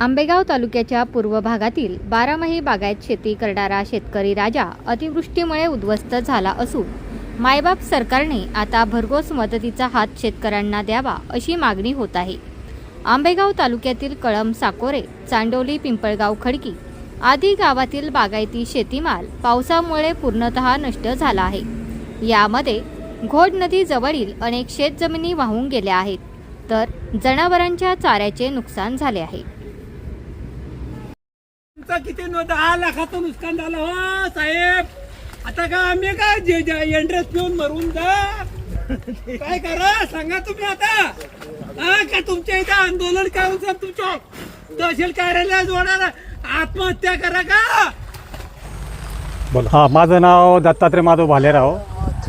आंबेगाव तालुक्याच्या पूर्व भागातील बारामही बागायत शेती करणारा शेतकरी राजा अतिवृष्टीमुळे उद्ध्वस्त झाला असून मायबाप सरकारने आता भरघोस मदतीचा हात शेतकऱ्यांना द्यावा अशी मागणी होत आहे. आंबेगाव तालुक्यातील कळम साकोरे चांडोली पिंपळगाव खडकी आदी गावातील बागायती शेतीमाल पावसामुळे पूर्णतः नष्ट झाला आहे. यामध्ये घोड नदीजवळील अनेक शेतजमिनी वाहून गेल्या आहेत तर जनावरांच्या चाऱ्याचे नुकसान झाले आहे. आता किती दहा लाखाचं नुकसान झालं हो साहेब. आता का आम्ही काय जे जे एंड्रेस घेऊन मरून जा? काय करा? सांगा तुम्ही आता. हा का तुमच्या इथं आंदोलन काय सर तुमच्या तहसील कार्यालयात जोडा आत्महत्या करा का? हा माझं नाव दत्तात्रय माधव भालेराव.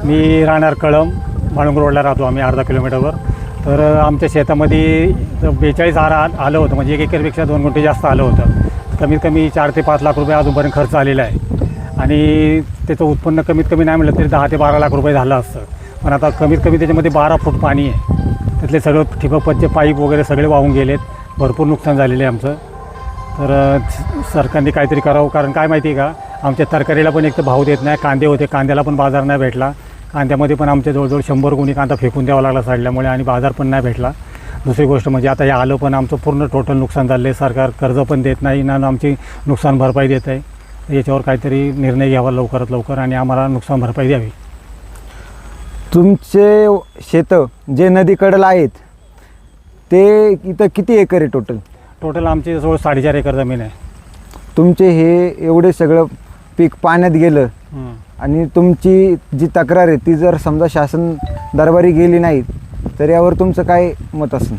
मी राहणार कळम माळुंग रोडला राहतो आम्ही अर्धा किलोमीटरवर. तर आमच्या शेतामध्ये बेचाळीस हार आलं होतं. म्हणजे एक एकरपेक्षा दोन गुंठे जास्त आलं होतं. कमीत कमी चार ते पाच लाख रुपये अजूनपर्यंत खर्च आलेला आहे. आणि त्याचं उत्पन्न कमीत कमी नाही म्हटलं तरी दहा ते बारा लाख रुपये झालं असतं. पण आता कमीत कमी त्याच्यामध्ये बारा फूट पाणी आहे. त्यातले सगळं ठिबकपतचे पाईप वगैरे सगळे वाहून गेलेत. भरपूर नुकसान झालेलं आहे आमचं. तर सरकारने काहीतरी करावं. कारण काय माहिती आहे का? आमच्या तरकारीला पण एक तर भाव देत नाही. कांदे होते. कांद्याला पण बाजार नाही भेटला. कांद्यामध्ये पण आमच्या जवळजवळ शंभर गुणी कांदा फेकून द्यावा लागला सडल्यामुळे आणि बाजार पण नाही भेटला. दुसरी गोष्ट म्हणजे आता हे आलं पण आमचं पूर्ण टोटल नुकसान झालं आहे. सरकार कर्ज पण देत नाही ना आमची नुकसान भरपाई देत आहे. याच्यावर काहीतरी निर्णय घ्यावा लवकरात लवकर आणि आम्हाला नुकसान भरपाई द्यावी. तुमचे शेतं जे नदीकडला आहेत ते इथं किती एकर आहे टोटल टोटल आमची जवळ साडेचार एकर जमीन आहे. तुमचे हे एवढे सगळं पीक पाण्यात गेलं. आणि तुमची जी तक्रार आहे ती जर समजा शासन दरबारी गेली नाही तर यावर तुमचं काय मत असेल?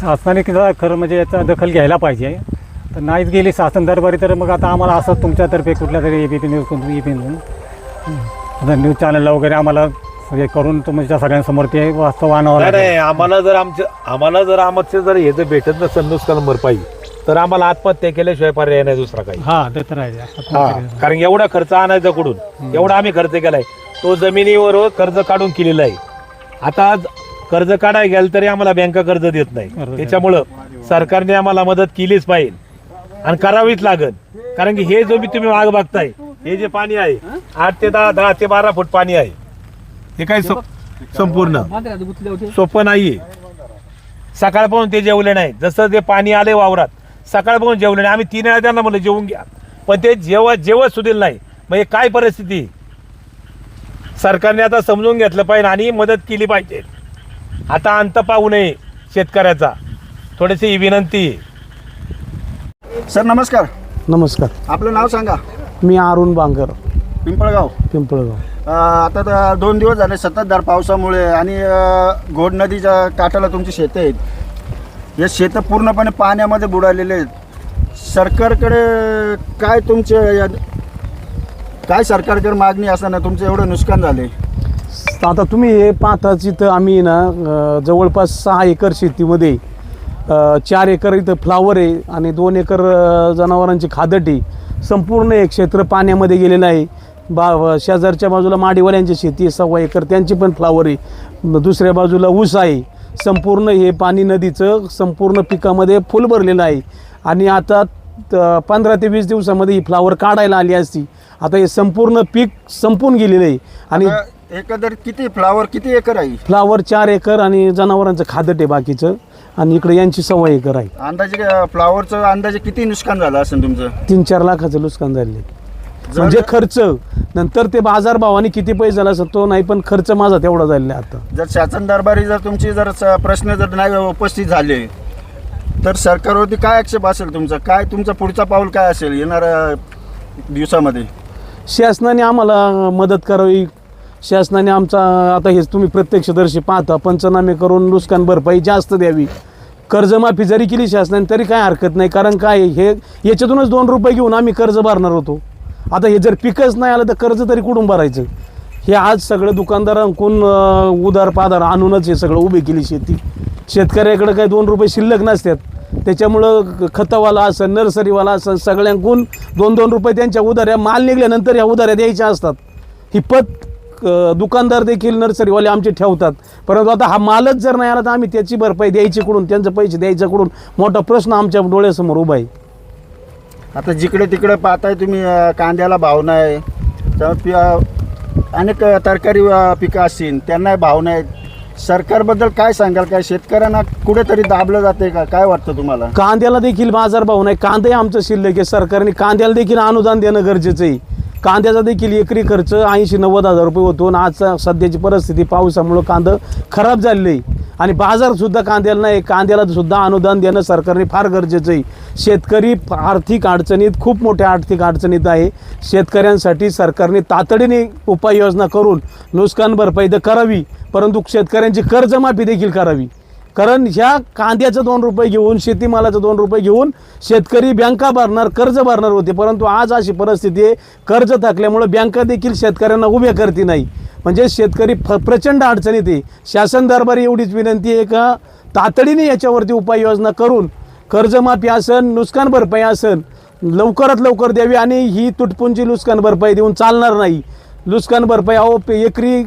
शासनाने किंवा खरं म्हणजे याचा दखल घ्यायला पाहिजे. तर नाहीच गेली शासन दरबारी तर मग आता आम्हाला असं तुमच्यातर्फे कुठल्या तरी ए बी पी न्यूज कोणतं ए पी आता न्यूज चॅनलला वगैरे आम्हाला हे करून तुमच्या सगळ्यांसमोर ते वास्तव आणावं नाही आम्हाला जर आमच्या आम्हाला जर आमचे जर हे जर भेटत नसेल नुकसान भरपाई तर आम्हाला आत्महत्या केल्याशिवाय पर्याय नाही दुसरा काही. हां ते तर आहे. हा कारण एवढा खर्च आणायचा कुठून? एवढा आम्ही खर्च केलाय. तो जमिनीवर कर्ज काढून केलेला आहे. आता आज कर्ज काढायला गेलं तरी आम्हाला बँका कर्ज देत नाही. त्याच्यामुळं सरकारने आम्हाला मदत केलीच पाहिजे. आणि करावीच लागल. कारण की हे जो मी तुम्ही माग बघताय हे जे पाणी आहे आठ ते दहा दहा ते बारा फूट पाणी आहे. हे काय संपूर्ण. सोपं नाहीये. सकाळपासून ते जेवले नाही. जसं ते पाणी आले वावरात सकाळपासून जेवले नाही. आम्ही तीन वेळा त्यांना म्हणलं जेवून घ्या. पण ते जेव्हा जेवत सुधील नाही मग हे काय परिस्थिती? सरकारने आता समजून घेतलं पाहिजे आणि मदत केली पाहिजे. आता अंत पाहू नये शेतकऱ्याचा. थोडीशी ही विनंती आहे. सर नमस्कार. नमस्कार. आपलं नाव सांगा. मी अरुण बांगर. पिंपळगाव. पिंपळगाव. अ, आता तर दोन दिवस झाले सततधार पावसामुळे आणि अ, घोड नदीच्या काठाला तुमची शेतं आहेत हे शेतं पूर्णपणे पाण्यामध्ये बुडालेले आहेत. सरकारकडे काय तुमचे या- काय सरकारकडे मागणी असताना तुमचं एवढं नुकसान झाले तर आता तुम्ही हे पाहताच इथं आम्ही ना अं, जवळपास सहा एकर शेतीमध्ये अं, चार एकर इथं फ्लावर आहे आणि दोन एकर अं, जनावरांची खादट आहे. संपूर्ण एक क्षेत्र पाण्यामध्ये गेलेलं आहे. बा शेजारच्या बाजूला माडीवाल्यांची शेती आहे सव्वा एकर त्यांची पण फ्लावर आहे. दुसऱ्या बाजूला ऊस आहे. संपूर्ण हे पाणी नदीचं संपूर्ण पिकामध्ये फुल भरलेलं आहे. आणि आता त- पंधरा ते वीस दिवसामध्ये ही फ्लावर काढायला आली असती. आता हे संपूर्ण पीक संपून गेलेलं आहे. आणि आता एकंदर किती फ्लावर किती एकर आहे? फ्लावर चार एकर आणि जनावरांचं खादट आहे बाकीचं. आणि इकडे यांची सव्वा एकर आहे. अंदाजे अ, फ्लावरचं अंदाजे किती नुकसान झालं असेल तुमचं? तीन चार लाखाचं नुकसान झाले म्हणजे खर्च. नंतर ते बाजारभावाने किती पैसे झाला असं तो नाही पण खर्च माझा तेवढा झालेला आहे आता. जर शासन दरबारी जर तुमची जर स- प्रश्न जर नाही उपस्थित झाले तर सरकारवरती काय आक्षेप असेल तुमचा? काय तुमचा पुढचा पाऊल काय असेल येणाऱ्या दिवसामध्ये? शासनाने आम्हाला मदत करावी शासनाने आमचा आता हेच तुम्ही प्रत्यक्षदर्शी पाहता पंचनामे करून नुकसान भरपाई जास्त द्यावी. कर्जमाफी जरी केली शासनाने तरी काय हरकत नाही. कारण काय हे याच्यातूनच दोन रुपये घेऊन आम्ही कर्ज भरणार होतो. आता हे जर पिकच नाही आलं तर कर्ज तरी कुठून भरायचं? हे आज सगळं दुकानदारांकून उदार उधार पाधार आणूनच हे सगळं उभी केली शेती. शेतकऱ्याकडे काही दोन रुपये शिल्लक नसतात. त्याच्यामुळं खतावाला असं नर्सरीवाला असं सगळ्यांकून दोन दोन रुपये त्यांच्या उधाऱ्या माल निघाल्यानंतर ह्या उधाऱ्या द्यायच्या असतात. ही पत दुकानदार देखील नर्सरीवाले आमचे ठेवतात. परंतु आता हा मालच जर नाही आला तर आम्ही त्याची भरपाई द्यायची कुठून? त्यांचे पैसे द्यायचं कुठून? मोठा प्रश्न आमच्या डोळ्यासमोर उभा आहे. आता जिकडे तिकडे पाहताय तुम्ही अं, कांद्याला भाव नाही. तर पि- अनेक तरकारी अं, पिकं असतील त्यांना भाव नाही सरकारबद्दल काय सांगाल? काय शेतकऱ्यांना कुठेतरी दाबलं जाते का? काय वाटतं तुम्हाला? कांद्याला देखील बाजारभाव नाही. कांदे आमचं शिल्लक आहे सरकारने. कांद्याला देखील अनुदान देणं गरजेचं आहे. कांद्याचा देखील एकरी खर्च ऐंशी नव्वद हजार रुपये होतो आणि आजचा सध्याची परिस्थिती पावसामुळं कांदं खराब झालेलं आहे. आणि बाजारसुद्धा कांद्याला नाही कांद्याला सुद्धा अनुदान देणं सरकारने फार गरजेचं आहे. शेतकरी आर्थिक अडचणीत खूप मोठ्या आर्थिक अडचणीत आहे. शेतकऱ्यांसाठी सरकारने तातडीने उपाययोजना करून नुकसान भरपाई तर करावी परंतु शेतकऱ्यांची कर्जमाफी देखील करावी. कारण ह्या कांद्याचं दोन रुपये घेऊन शेतीमालाचं दोन रुपये घेऊन शेतकरी बँका भरणार कर्ज भरणार होते. परंतु आज अशी परिस्थिती आहे कर्ज थकल्यामुळं बँका देखील शेतकऱ्यांना उभ्या करते नाही. म्हणजे शेतकरी फ प्रचंड अडचणीत आहे. शासन दरबारी एवढीच विनंती आहे का तातडीने याच्यावरती उपाययोजना करून कर्जमाफी असन नुकसान भरपाई असन लवकरात लवकर द्यावी आणि ही तुटपुंजी नुकसान भरपाई देऊन चालणार नाही. नुकसान भरपाई अहो पे- एकरी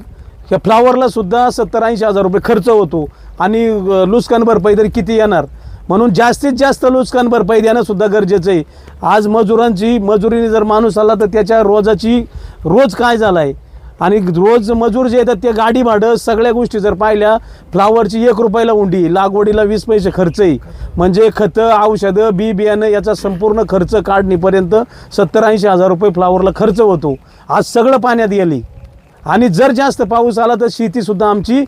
ह्या फ्लावरला सुद्धा सत्तर ऐंशी हजार रुपये खर्च होतो. आणि नुकसान भरपाई तरी किती येणार? म्हणून जास्तीत जास्त नुकसान भरपाई देणं सुद्धा गरजेचं आहे. आज मजुरांची मजुरीने जर माणूस आला तर त्याच्या रोजाची रोज काय झाला आहे आणि रोज मजूर जे येतात ते गाडी भाडं सगळ्या गोष्टी जर पाहिल्या फ्लावरची एक रुपयाला उंडी लागवडीला वीस पैसे खर्च आहे. म्हणजे खतं औषधं बी बियाणं याचा संपूर्ण खर्च काढणीपर्यंत सत्तर ऐंशी हजार रुपये फ्लावरला खर्च होतो. आज सगळं पाण्यात गेली. आणि जर जास्त पाऊस आला तर शेतीसुद्धा आमची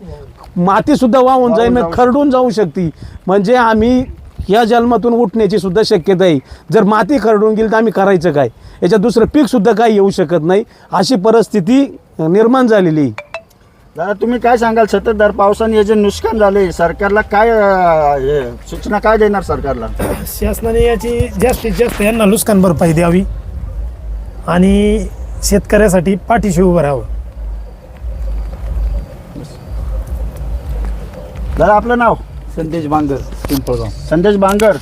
मातीसुद्धा वाहून जाईल खरडून जाऊ शकते. म्हणजे आम्ही या जन्मातून उठण्याची सुद्धा शक्यता आहे. जर माती खरडून गेली तर आम्ही करायचं काय? याच्यात दुसरं पीक सुद्धा काही येऊ शकत नाही. अशी परिस्थिती निर्माण झालेली आहे. दादा तुम्ही काय सांगाल? सततधार पावसाने हे जे नुकसान झाले सरकारला काय अं, हे, सूचना काय देणार सरकारला? शासनाने याची जास्तीत जास्त यांना नुकसान भरपाई द्यावी आणि शेतकऱ्यासाठी पाठीशी उभं राहावं. दादा आपलं नाव? संदेश बांगर पिंपळगाव. संदेश बांगर.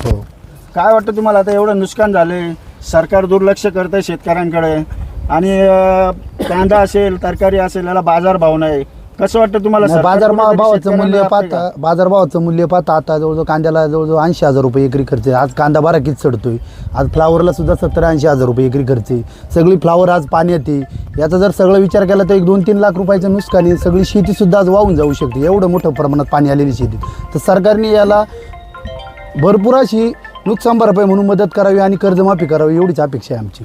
काय वाटतं तुम्हाला? आता एवढं नुकसान झाले सरकार दुर्लक्ष करतंय शेतकऱ्यांकडे. आणि अं, कांदा असेल तरकारी असेल याला बाजार भाव नाही. कसं वाटतं तुम्हाला नाही, सरकार बाजार कुठेतरी भावाचं मूल्य पाहता का? बाजारभावाचं मूल्य पाहता आता जवळजवळ कांद्याला जवळजवळ ऐंशी हजार रुपये एकरी खर्च आहे. आज कांदा बारा किती चढतोय? आज फ्लावरला सुद्धा सत्तर ऐंशी हजार रुपये एकरी खर्च आहे. सगळी फ्लावर आज पाण्यात आहे याचा जर सगळं विचार केला तर एक दोन तीन लाख रुपयाचं नुकसान आहे. सगळी शेती सुद्धा आज वाहून जाऊ शकते. एवढं मोठं प्रमाणात पाणी आलेली शेती. तर सरकारने याला भरपूर अशी नुकसान भरपाई म्हणून मदत करावी आणि कर्जमाफी करावी एवढीच अपेक्षा आहे आमची.